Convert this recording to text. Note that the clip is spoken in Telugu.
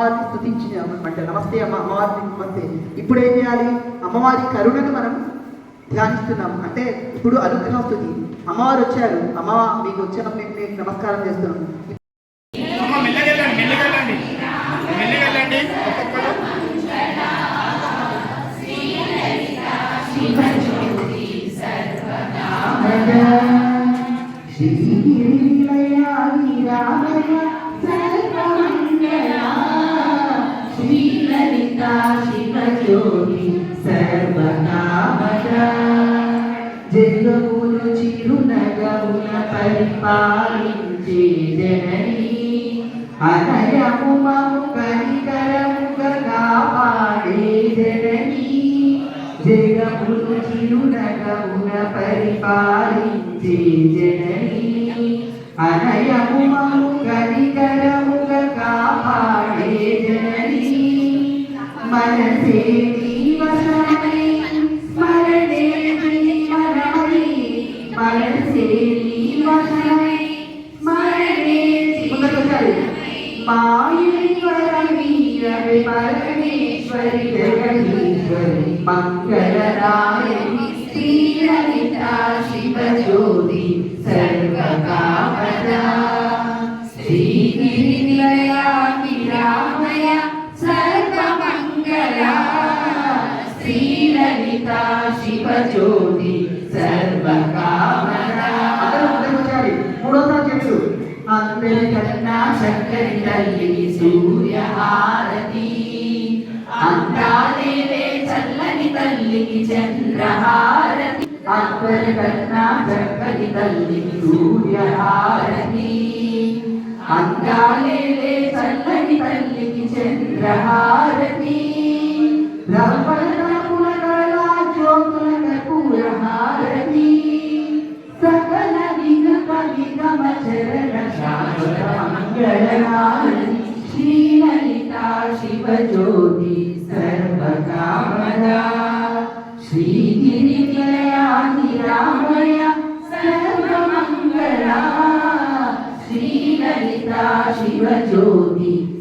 అమ్మవారిని స్తుతించిన అంటే నమస్తే అమ్మ అమ్మవారిని నమస్తే. ఇప్పుడు ఏం చేయాలి? అమ్మవారి కరుణను మనం ధ్యానిస్తున్నాం అంటే ఇప్పుడు అనుగ్రహ స్థుతి అమ్మవారు వచ్చారు. అమ్మ మీకు వచ్చిన మేము మీకు నమస్కారం చేస్తున్నాం మెల్లగెళ్ళండి సర్వకామద జగములు చిరునగమున పరిపాలించే జనని. అనయము మము కనికరముగా కాపాడే జనని జగములు చిరునగమున పరిపాలించే జనని అనయము మము కనికరముగా ശിവജ്യോതി സർവകാമദ ശ്രീനിലയ നിരാമയ സർവമംഗലാ ശ്രീലളിത ശിവജ്യോതി സർവകാമദ മൂടോസാ ചെച്ചു సర్వమంగళా శ్రీలలితా శివజ్యోతి సర్వకామదా మూడోసారి చల్లని తల్లికి చంద్రహారతి. అందరికన్నా చక్కని తల్లికి సూర్యహారతి అందాలేవే చల్లని తల్లికి చంద్రహారతి. शिवज्योति सर्वकामदा। श्रीगिरिनिलयाधिरामया सर्वमङ्गला। श्रीललिता शिवज्योति